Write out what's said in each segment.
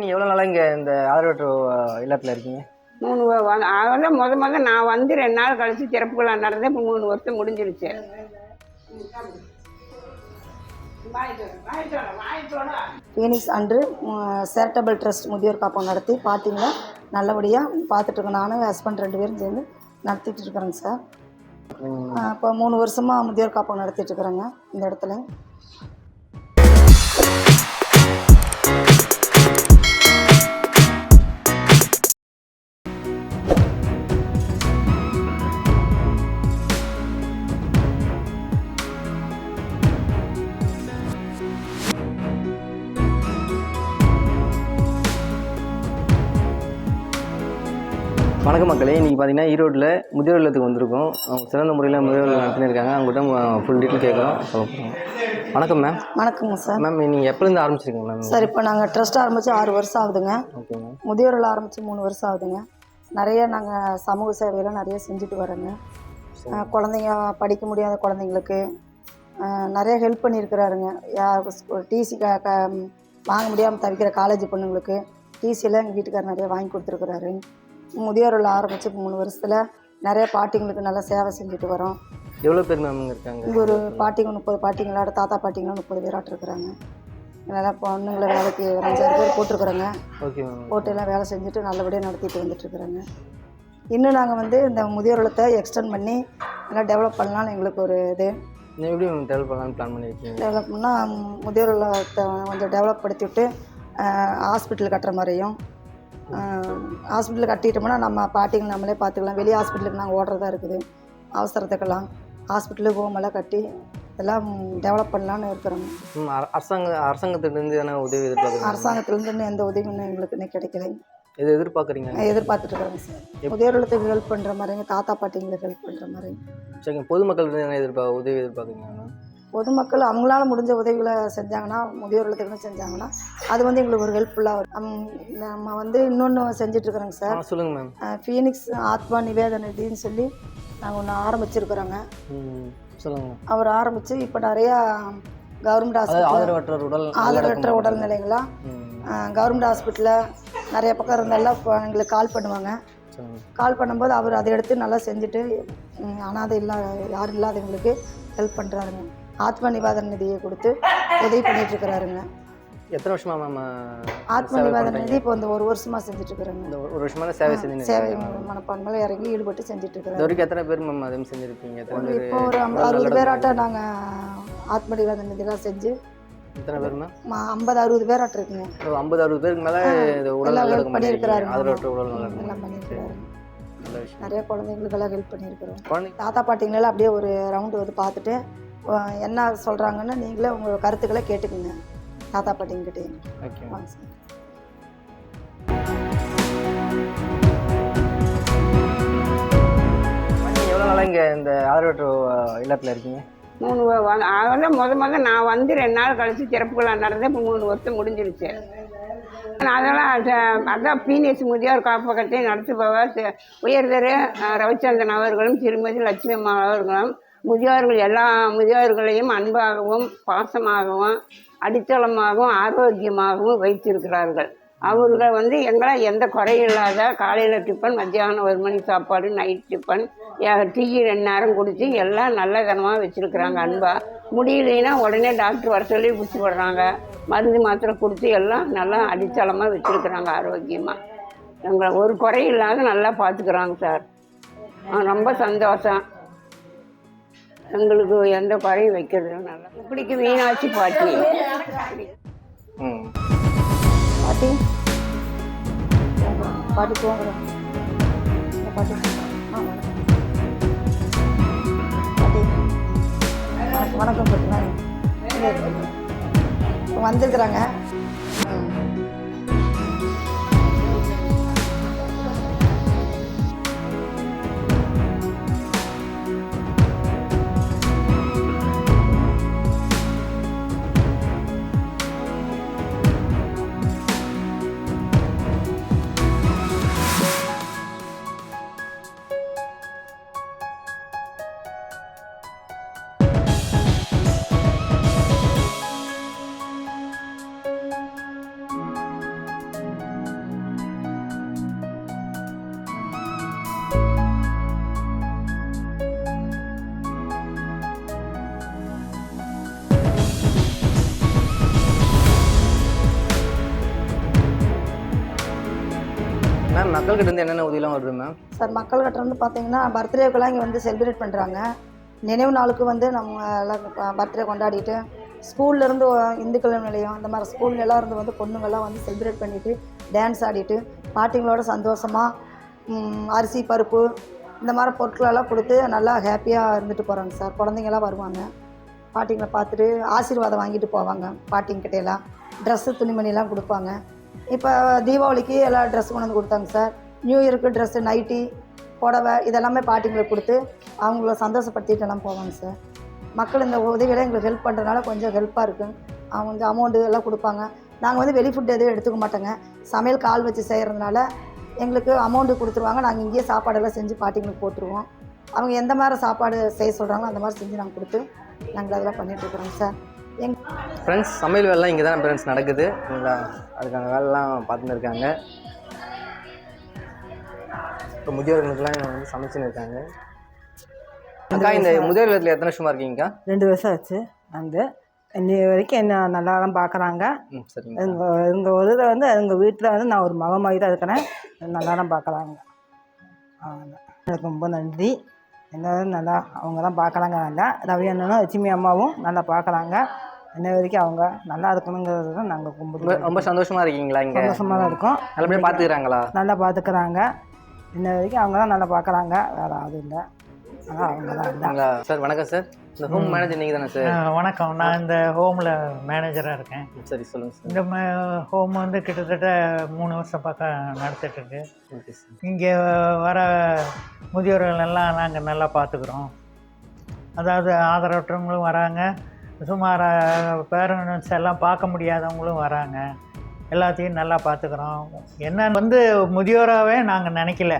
நீ எவ்வளோ நாளாக இங்கே இந்த ஆதரவற்ற இல்லத்தில் இருக்கீங்க? மூணு அதான் முத முத நான் வந்து ரெண்டு நாள் கழிச்சு சிறப்பு விழா நடந்தேன். இப்போ மூணு வருஷம் முடிஞ்சிருச்சு. ஃபீனிக்ஸ் அன்று சேரிட்டபிள் ட்ரஸ்ட் முதியோர் காப்பகம் நடத்தி பார்த்தீங்கன்னா நல்லபடியாக பார்த்துட்ருக்கோம் நானும் ஹஸ்பண்ட் ரெண்டு பேரும் சேர்ந்து நடத்திட்டு இருக்கிறேங்க சார். இப்போ மூணு வருஷமாக முதியோர் காப்பகம் நடத்திட்டு இருக்கிறேங்க இந்த இடத்துல. வணக்கம் மக்களே இன்றைக்கி பார்த்தீங்கன்னா ஈரோட்டில் முதியோர் இல்லத்துக்கு வந்திருக்கோம். அவங்க சிறந்த முறையில் முதியோர் இல்லம் நடத்தினிருக்காங்க அவங்ககிட்ட ஃபுல் டீட்டெயில் கேட்குறோம் வணக்கம் மேம் வணக்கங்க சார் மேம் நீங்கள் எப்போலேருந்து ஆரம்பிச்சிருக்கீங்க மேம் சார் இப்போ நாங்கள் ட்ரஸ்ட் ஆரம்பித்து ஆறு வருஷம் ஆகுதுங்க. ஓகே மேம் முதியோரில் ஆரம்பித்து மூணு வருஷம் ஆகுதுங்க. நிறைய நாங்கள் சமூக சேவையெல்லாம் நிறைய செஞ்சுட்டு வரோங்க குழந்தைங்க படிக்க முடியாத குழந்தைங்களுக்கு நிறைய ஹெல்ப் பண்ணியிருக்கிறாருங்க. டிசி க க வாங்க முடியாமல் தவிக்கிற காலேஜ் பொண்ணுங்களுக்கு டிசியெல்லாம் எங்கள் வீட்டுக்காரர் நிறைய வாங்கி கொடுத்துருக்குறாரு. முதியோரில் ஆரம்பித்து மூணு வருஷத்தில் நிறைய பாட்டிங்களுக்கு நல்லா சேவை செஞ்சுட்டு வரோம். எவ்வளோ பேர் மேம் இங்கே இருக்காங்க? இங்கே ஒரு பாட்டிங்க முப்பது பாட்டிங்களோட தாத்தா பாட்டிங்களும் முப்பது பேராட்டு இருக்கிறாங்க நல்லா பொண்ணுங்களை வேலைக்கு ஒரு அஞ்சாறு பேர் போட்டிருக்குறோங்க. ஓகே மேம் போட்டு எல்லாம் வேலை செஞ்சுட்டு நல்லபடியாக நடத்திட்டு வந்துட்டுருக்குறேங்க இன்னும் நாங்கள் வந்து இந்த முதியோர் இல்லத்தை எக்ஸ்டெண்ட் பண்ணி நல்லா டெவலப் பண்ணலாம்னு எங்களுக்கு ஒரு இது. நீங்கள் எப்படி மேம் டெவலப் பண்ணலாம்னு பிளான் பண்ணியிருக்கீங்க டெவலப் பண்ணால் முதியோர் இல்லத்தை கொஞ்சம் டெவலப் படுத்தி விட்டு ஹாஸ்பிட்டல் கட்டுற மாதிரியும் ஹாஸ்பிட்டல் கட்டிட்டோம்னா நம்ம பாட்டிங்க நம்மளே பார்த்துக்கலாம். வெளியே ஹாஸ்பிட்டலுக்கு நாங்கள் ஓடுறதா இருக்குது. அவசரத்துக்கெல்லாம் ஹாஸ்பிட்டலு ஹோம் எல்லாம் கட்டி எல்லாம் டெவலப் பண்ணலான்னு இருக்கிறோங்க அர- அரசாங்க அரசாங்கத்திலேருந்து எதனா உதவி எதிர்பார்க்குறீங்க அரசாங்கத்துலேருந்து எந்த உதவியும் எங்களுக்கு இன்னும் கிடைக்கல. எது எதிர்பார்க்குறீங்க? எதிர்பார்த்துட்டு இருக்கிறோங்க சார். முதியோர் இல்லத்துக்கு ஹெல்ப் பண்ணுற மாதிரிங்க தாத்தா பாட்டிங்களுக்கு ஹெல்ப் பண்ணுற மாதிரி. சரிங்க பொதுமக்கள் என்ன எதிர்பார்க்க உதவி எதிர்பார்க்குறீங்க பொதுமக்கள் அவங்களால முடிஞ்ச உதவிகளை செஞ்சாங்கன்னா முதியோர் இல்லத்துக்குன்னு செஞ்சாங்கன்னா அது வந்து எங்களுக்கு ஒரு ஹெல்ப்ஃபுல்லாக நம்ம வந்து இன்னொன்று செஞ்சிட்ருக்குறோங்க சார். சொல்லுங்கள் மேம் ஃபீனிக்ஸ் ஆத்மா நிவேதன நிதின்னு சொல்லி நாங்கள் ஒன்று ஆரம்பிச்சிருக்கிறோங்க. மேம் அவர் ஆரம்பித்து இப்போ நிறையா கவர்மெண்ட் ஹாஸ்பிட்டல் ஆதரவற்ற உடல் ஆதரவற்ற உடல்நிலைங்களா? ம். கவர்மெண்ட் ஹாஸ்பிட்டலில் நிறைய பக்கம் இருந்தெல்லாம் இப்போ எங்களுக்கு கால் பண்ணுவாங்க. கால் பண்ணும்போது அவர் அதை எடுத்து நல்லா செஞ்சுட்டு ம், அனாதை இல்லா யாரும் இல்லாதவங்களுக்கு ஹெல்ப் பண்ணுறாருங்க ஆத்ம நிவாதன நிதியை கொடுத்து உதவி பண்ணிட்டு இருக்கிறாருங்க. எத்தனை வருஷமா மேம் ஆத்ம நிவாதன நிதி இப்போ இந்த ஒரு வருஷமாக செஞ்சுட்டு இருக்கிறாங்க. இந்த ஒரு வருஷமா சேவை செஞ்சு சேவை மனப்பான்மையில் இறங்கி ஈடுபட்டு செஞ்சுட்டு இது இருக்கிறாரு வரைக்கும் எத்தனை பேர் மேம் எத்தனை பேர் இப்போ ஒரு அறுபது பேராட்ட நாங்கள் ஆத்ம நிவாதன நிதிலாம் செஞ்சு எத்தனை பேர் மேம் ஐம்பது அறுபது இருக்குங்க. ஒரு ஐம்பது அறுபது பேருக்கு மேலே உடல் பண்ணியிருக்கிறாரு. ஆதரவற்ற உடல் எல்லாம் பண்ணியிருக்கிறாரு. விஷயம். நிறைய குழந்தைங்களுக்கெல்லாம் ஹெல்ப் பண்ணியிருக்கிறோம். தாத்தா பாட்டிங்களெல்லாம் அப்படியே ஒரு ரவுண்டு வந்து பார்த்துட்டு என்ன சொல்கிறாங்கன்னு நீங்களே உங்கள் கருத்துக்களை கேட்டுக்குங்க. தாத்தா பாட்டிங்கிட்டே ஓகே. வாங்க சார். எவ்வளோ நாளாக இங்கே இந்த ஆதரவற்ற இல்லத்தில் இருக்கீங்க? மூணு அதான் முத முத நான் வந்து ரெண்டு நாள் கழிச்சு சிறப்பு விழா நடந்தேன். இப்போ மூணு வருஷம் முடிஞ்சிருச்சு. அதெல்லாம் அது- அதான் பீனியஸ் முதியோர் காப்பகத்தை நடத்துபவர் உயர்தர ரவிச்சந்திரன் அவர்களும் திருமதி லட்சுமி அம்மா அவர்களும் முதியோர்கள் எல்லா முதியோர்களையும் அன்பாகவும் பாசமாகவும் அடித்தளமாகவும் ஆரோக்கியமாகவும் வைத்திருக்கிறார்கள். அவர்கள் வந்து எங்களை எந்த குறையும் இல்லாத காலையில் டிஃபன் மத்தியானம் ஒரு மணி சாப்பாடு நைட் டிஃபன் டீ ரெண்டு நேரம் குடித்து எல்லாம் நல்ல தனமாக வச்சுருக்குறாங்க அன்பாக முடியலைன்னா உடனே டாக்டர் வர சொல்லி பிடிச்சி போடுறாங்க மருந்து மாத்திரை கொடுத்து எல்லாம் நல்லா அடித்தளமாக வச்சுருக்குறாங்க ஆரோக்கியமாக எங்களை ஒரு குறையும் இல்லாத நல்லா பார்த்துக்குறாங்க சார். ரொம்ப சந்தோஷம். எங்களுக்கு எந்த குறையும் வைக்கிறது நல்லா இப்படிக்கு மீனாட்சி பாட்டி. பாட்டி. பாட்டி தூங்குறோம். பாட்டி. வணக்கம். பாட்டி. வணக்கம் வணக்கம் பாட்டி. வந்திருக்கிறாங்க. மேம் மக்கள்கிட்ட இருந்து என்னென்ன உதவிலாம் வருது மேம்? சார் மக்கள்கிட்ட வந்து பார்த்தீங்கன்னா பர்த்டேக்கெல்லாம் இங்கே வந்து செலிப்ரேட் பண்ணுறாங்க நினைவு நாளுக்கு வந்து நம்ம எல்லாம் பர்த்டே கொண்டாடிட்டு ஸ்கூல்ல இருந்து இந்துக்கள் நிலையம் அந்த மாதிரி ஸ்கூல்ல எல்லாம் இருந்து வந்து பொண்ணுங்கள்லாம் வந்து செலிப்ரேட் பண்ணிவிட்டு டான்ஸ் ஆடிட்டு பாட்டிங்களோட சந்தோஷமாக அரிசி பருப்பு இந்த மாதிரி பொருட்களெல்லாம் கொடுத்து நல்லா ஹாப்பியாக இருந்துட்டு போகிறாங்க சார். குழந்தைங்களாம் வருவாங்க. பாட்டிங்களை பார்த்துட்டு ஆசீர்வாதம் வாங்கிட்டு போவாங்க. பாட்டிங்கிட்டையெல்லாம் ட்ரெஸ்ஸு துணிமணியெல்லாம் கொடுப்பாங்க. இப்போ தீபாவளிக்கு எல்லா ட்ரெஸ் கொண்டு வந்து கொடுத்தாங்க சார். நியூ இயருக்கு ட்ரெஸ்ஸு நைட்டி புடவை இதெல்லாமே பாட்டிங்களுக்கு கொடுத்து அவங்கள சந்தோஷப்படுத்திட்டு எல்லாம் போவாங்க சார். மக்கள் இந்த உதவியெல்லாம் எங்களுக்கு ஹெல்ப் பண்ணுறதுனால கொஞ்சம் ஹெல்ப்பாக இருக்கும் அவங்க வந்து அமௌண்ட்டு எல்லாம் கொடுப்பாங்க. நாங்கள் வந்து வெளி ஃபுட் எதுவும் எடுத்துக்க மாட்டோங்க. சமையல் கால் வச்சு செய்கிறதுனால எங்களுக்கு அமௌண்ட்டு கொடுத்துருவாங்க. நாங்கள் இங்கேயே சாப்பாடெல்லாம் செஞ்சு பாட்டிங்களுக்கு போட்டுருவோம். அவங்க எந்த மாதிரி சாப்பாடு செய்ய சொல்கிறாங்களோ அந்த மாதிரி செஞ்சு நாங்கள் கொடுத்து நாங்கள் அதெல்லாம் பண்ணிகிட்ருக்குறோங்க சார். எங் ஃப்ரெண்ட்ஸ் சமையல் வேலைலாம் இங்கே தான் ஃப்ரெண்ட்ஸ் நடக்குது. சரிங்களா அதுக்கான வேலைலாம் பார்த்துன்னு இருக்காங்க. இப்போ முதியோர்களுக்கெல்லாம் இவங்க வந்து சமைச்சுன்னு இருக்காங்க. அக்கா இந்த முதியோர் இல்லத்தில் எத்தனை வருஷமா இருக்கீங்கக்கா? ரெண்டு வருஷம் ஆச்சு. வந்து இன்னி வரைக்கும் என்ன நல்லா தான் பார்க்குறாங்க எங்கள் எங்கள் ஒரு இதில் வந்து எங்கள் வீட்டில் வந்து நான் ஒரு மக மாதிரி தான் இருக்கிறேன். நல்லா தான் பார்க்குறாங்க எனக்கு ரொம்ப நன்றி. எல்லாரும் நல்லா அவங்க தான் பார்க்குறாங்க நல்லா. ரவி அண்ணனும் லட்சுமி அம்மாவும் நல்லா பார்க்குறாங்க. இன்ன வரைக்கும் அவங்க நல்லா இருக்கணுங்கிறது தான் நாங்கள் ரொம்ப கும்பிடுறோம். ரொம்ப சந்தோஷமா இருக்கீங்களா இங்கே? சந்தோஷமாக தான் இருக்கோம். நல்லபடியாக பார்த்துக்கிறாங்களா? நல்லா பார்த்துக்கிறாங்க. இன்ன வரைக்கும் அவங்க தான் நல்லா பார்க்குறாங்க. வேறு யாரும் இல்லை. ஆனால் அவங்க தான் சரிங்களா சார் வணக்கம் சார். இந்த ஹோம் மேனேஜர் நீங்கள் தானே சார்? வணக்கம். நான் இந்த ஹோமில் மேனேஜராக இருக்கேன். சரி சொல்லுங்கள் சார். இந்த ஹோம் வந்து கிட்டத்தட்ட மூணு வருஷம் பக்கம் நடத்திட்டு இருக்கு ஓகே சார். இங்கே வர முதியோர்கள் எல்லாம் நாங்கள் நல்லா பார்த்துக்குறோம். அதாவது ஆதரவற்றவங்களும் வராங்க. சுமார் பேரண்ட்ஸ் எல்லாம் பார்க்க முடியாதவங்களும் வராங்க. எல்லாத்தையும் நல்லா பார்த்துக்குறோம். என்ன வந்து முதியோராகவே நாங்கள் நினைக்கல.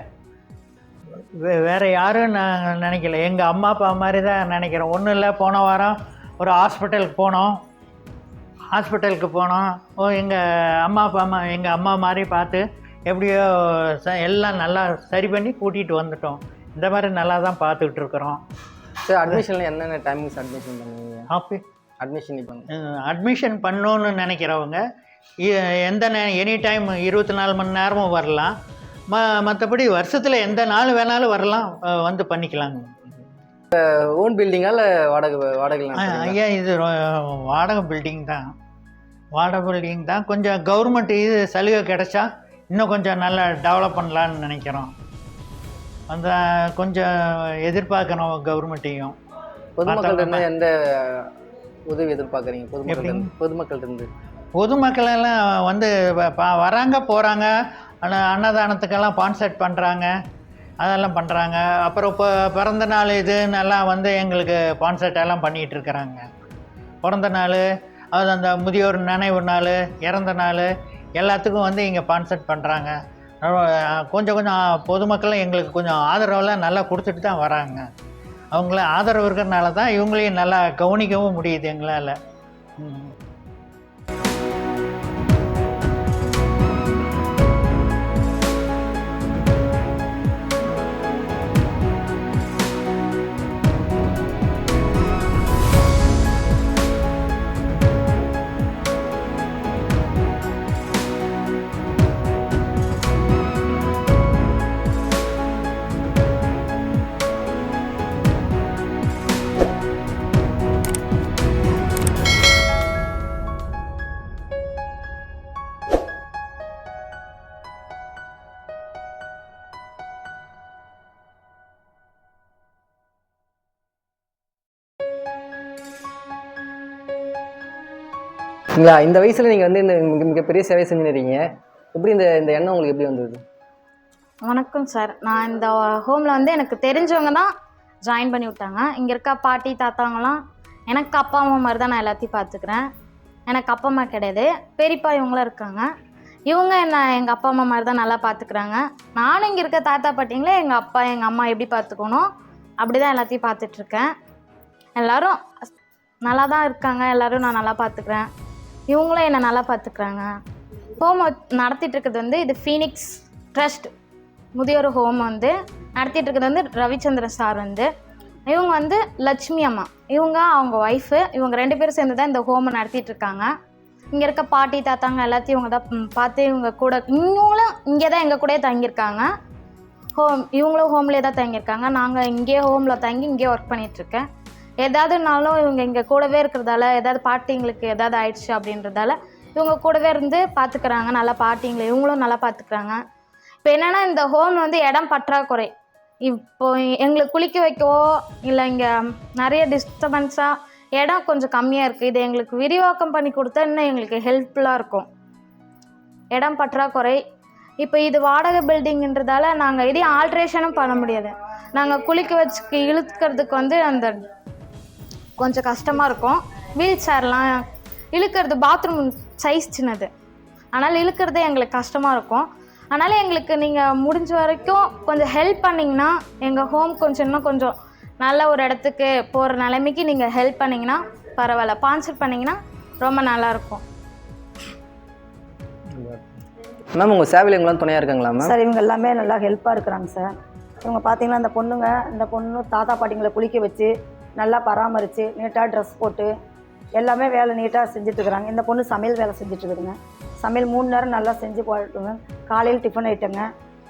வே வேறு யாரும் நாங்கள் நினைக்கல. எங்கள் அம்மா அப்பா மாதிரி தான் நினைக்கிறோம். ஒன்றும் இல்லை போன வாரம் ஒரு ஹாஸ்பிட்டலுக்கு போனோம். ஹாஸ்பிட்டலுக்கு போனோம். ஓ எங்கள் அம்மா அப்பா அம்மா எங்கள் அம்மா மாதிரி பார்த்து எப்படியோ ச எல்லாம் நல்லா சரி பண்ணி கூட்டிகிட்டு வந்துட்டோம். இந்த மாதிரி நல்லா தான் பார்த்துக்கிட்டு இருக்கிறோம். சார் அட்மிஷனில் என்னென்ன டைமிங்ஸ் அட்மிஷன் பண்ணுவீங்க? அப்படி அட்மிஷன் இப்போ அட்மிஷன் பண்ணணுன்னு நினைக்கிறவங்க எந்த நே எனி டைம் இருபத்தி நாலு மணி நேரமும் வரலாம். ம மற்றபடி வருஷத்தில் எந்த நாள் வேணாலும் வரலாம். வந்து பண்ணிக்கலாங்க ஓன் பில்டிங்கா இல்லை வாடகை வாடகை ஐயா இது வாடகை பில்டிங் தான். வாடகை பில்டிங் தான். கொஞ்சம் கவர்மெண்ட் இது சலுகை கிடைச்சா இன்னும் கொஞ்சம் நல்லா டெவலப் பண்ணலான்னு நினைக்கிறோம். அந்த கொஞ்சம் எதிர்பார்க்குறோம் கவர்மெண்ட்டையும். பொதுமக்கள் எந்த உதவி எதிர்பார்க்குறீங்க? பொதுமக்கள் பொதுமக்கள் இருந்து. பொதுமக்கள் எல்லாம் வந்து வராங்க போகிறாங்க அன்ன அன்னதானத்துக்கெல்லாம் ஸ்பான்சர்ட் பண்ணுறாங்க அதெல்லாம் பண்ணுறாங்க அப்புறம் இப்போ பிறந்த நாள் இதுன்னெல்லாம் வந்து எங்களுக்கு ஸ்பான்சர்ட் எல்லாம் பண்ணிகிட்டு இருக்கிறாங்க. பிறந்த நாள் அது அந்த முதியோர் நினைவு நாள் இறந்த நாள் எல்லாத்துக்கும் வந்து இங்கே ஸ்பான்சர்ட் பண்ணுறாங்க கொஞ்சம் கொஞ்சம் பொதுமக்கள் எங்களுக்கு கொஞ்சம் ஆதரவெல்லாம் நல்லா கொடுத்துட்டு தான் வராங்க. அவங்கள ஆதரவு இருக்கிறனால தான் இவங்களையும் நல்லா கவனிக்கவும் முடியுது எங்களால். இல்லைங்களா இந்த வயசில் நீங்கள் வந்து இந்த மிக மிகப்பெரிய சேவை செஞ்சுருக்கீங்க. எப்படி இந்த இந்த எண்ணம் உங்களுக்கு எப்படி வந்தது? வணக்கம் சார். நான் இந்த ஹோமில் வந்து எனக்கு தெரிஞ்சவங்க தான் ஜாயின் பண்ணி விட்டாங்க. இங்கே இருக்க பாட்டி தாத்தாங்களாம் எனக்கு அப்பா அம்மா மாதிரி தான் நான் எல்லாத்தையும் பார்த்துக்கிறேன். எனக்கு அப்பா அம்மா கிடையாது. பெரியப்பா இவங்களாம் இருக்காங்க. இவங்க என்ன எங்கள் அப்பா அம்மா மாதிரி தான் நல்லா பார்த்துக்கிறாங்க. நானும் இங்கே இருக்க தாத்தா பாட்டிங்களே எங்கள் அப்பா எங்கள் அம்மா எப்படி பார்த்துக்கணும்? அப்படி தான் எல்லாத்தையும் பார்த்துட்ருக்கேன் எல்லோரும் நல்லா தான் இருக்காங்க. எல்லோரும் நான் நல்லா பார்த்துக்கிறேன். இவங்களும் என்னை நல்லா பார்த்துக்குறாங்க ஹோம் நடத்திட்டு இருக்கிறது வந்து இது ஃபீனிக்ஸ் ட்ரஸ்ட் முதியோர் ஹோம் வந்து. நடத்திட்டு இருக்கிறது வந்து ரவிச்சந்திரன் சார் வந்து. இவங்க வந்து லட்சுமி அம்மா. இவங்க அவங்க ஒய்ஃபு இவங்க ரெண்டு பேரும் சேர்ந்து தான் இந்த ஹோமை நடத்திட்டு இருக்காங்க. இங்கே இருக்க பாட்டி தாத்தாங்க எல்லாத்தையும் இவங்க தான் பார்த்து இவங்க கூட இவங்களும் இங்கே தான் எங்கள் கூடயே தங்கியிருக்காங்க. ஹோம் இவங்களும் ஹோம்லேயே தான் தங்கியிருக்காங்க. நாங்கள் இங்கேயே ஹோமில் தங்கி இங்கேயே ஒர்க் பண்ணிகிட்ருக்கேன் ஏதாவதுனாலும் இவங்க இங்கே கூடவே இருக்கிறதால ஏதாவது பாட்டிங்களுக்கு ஏதாவது ஆயிடுச்சு அப்படின்றதால இவங்க கூடவே இருந்து பார்த்துக்கிறாங்க நல்லா பாட்டிங்களை இவங்களும் நல்லா பார்த்துக்கிறாங்க இப்போ என்னென்னா இந்த ஹோம் வந்து இடம் பற்றாக்குறை. இப்போ எங்களுக்கு குளிக்க வைக்கவோ இல்லை இங்கே நிறைய டிஸ்டர்பன்ஸாக இடம் கொஞ்சம் கம்மியாக இருக்குது இது எங்களுக்கு விரிவாக்கம் பண்ணி கொடுத்தா இன்னும் எங்களுக்கு ஹெல்ப்ஃபுல்லாக இருக்கும். இடம் பற்றாக்குறை. இப்போ இது வாடகை பில்டிங்கன்றதால நாங்கள் இதையும் ஆல்ட்ரேஷனும் பண்ண முடியாது. நாங்கள் குளிக்க வச்சு இழுக்கிறதுக்கு வந்து அந்த கொஞ்சம் கஷ்டமாக இருக்கும். வீல் சேர்லாம் இழுக்கிறது பாத்ரூம் சைஸ் சின்னது. அதனால் இழுக்கிறதே எங்களுக்கு கஷ்டமாக இருக்கும். அதனால் எங்களுக்கு நீங்கள் முடிஞ்ச வரைக்கும் கொஞ்சம் ஹெல்ப் பண்ணிங்கன்னா எங்கள் ஹோம் கொஞ்சம் இன்னும் கொஞ்சம் நல்ல ஒரு இடத்துக்கு போகிற நிலைமைக்கு நீங்கள் ஹெல்ப் பண்ணிங்கன்னா பரவாயில்ல. ஸ்பான்சர் பண்ணிங்கன்னா ரொம்ப நல்லாயிருக்கும் மேம் உங்கள் சேவையில் எங்களாம் துணையாக இருக்காங்களா மேம் சார் இவங்க எல்லாமே நல்லா ஹெல்ப்பாக இருக்கிறாங்க சார். இவங்க பார்த்தீங்கன்னா இந்த பொண்ணுங்க இந்த பொண்ணு தாத்தா பாட்டிங்களை குளிக்க வச்சு நல்லா பராமரித்து நீட்டாக ட்ரெஸ் போட்டு எல்லாமே வேலை நீட்டாக செஞ்சுட்ருக்குறாங்க இந்த பொண்ணு சமையல் வேலை செஞ்சுட்ருக்குதுங்க சமையல் மூணு நேரம் நல்லா செஞ்சு போட்டுங்க. காலையில் டிஃபன் ஐட்டங்க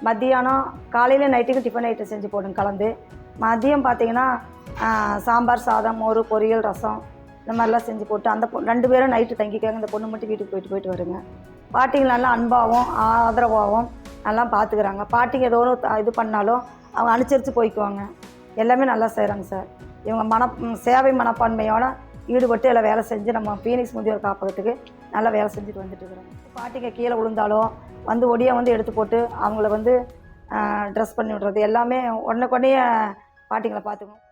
மத்தியானம் காலையில் நைட்டுக்கு டிஃபன் ஐட்டம் செஞ்சு போடுங்க கலந்து. மதியம் பார்த்தீங்கன்னா சாம்பார் சாதம் மோர் பொரியல் ரசம் இந்த மாதிரிலாம் செஞ்சு போட்டு அந்த பொ ரெண்டு பேரும் நைட்டு தங்கிக்காங்க. இந்த பொண்ணு மட்டும் வீட்டுக்கு போயிட்டு போயிட்டு வருங்க. பாட்டிங்க நல்லா அன்பாகவும் ஆதரவாகவும் நல்லா பார்த்துக்கிறாங்க பாட்டிங்க ஏதோ இது பண்ணாலும் அவங்க அனுசரித்து போய்க்குவாங்க. எல்லாமே நல்லா செய்கிறாங்க சார். இவங்க மன சேவை மனப்பான்மையோட ஈடுபட்டு எல்லாம் வேலை செஞ்சு நம்ம ஃபீனிக்ஸ் முதியோர் காப்பகத்துக்கு நல்லா வேலை செஞ்சுட்டு வந்துட்டு இருக்கிறோம். பாட்டிங்க கீழே விழுந்தாலும் வந்து ஒடியை வந்து எடுத்து போட்டு அவங்கள வந்து ட்ரெஸ் பண்ணி விடுறது எல்லாமே உடனே பாட்டிங்களை பார்த்துக்கணும்.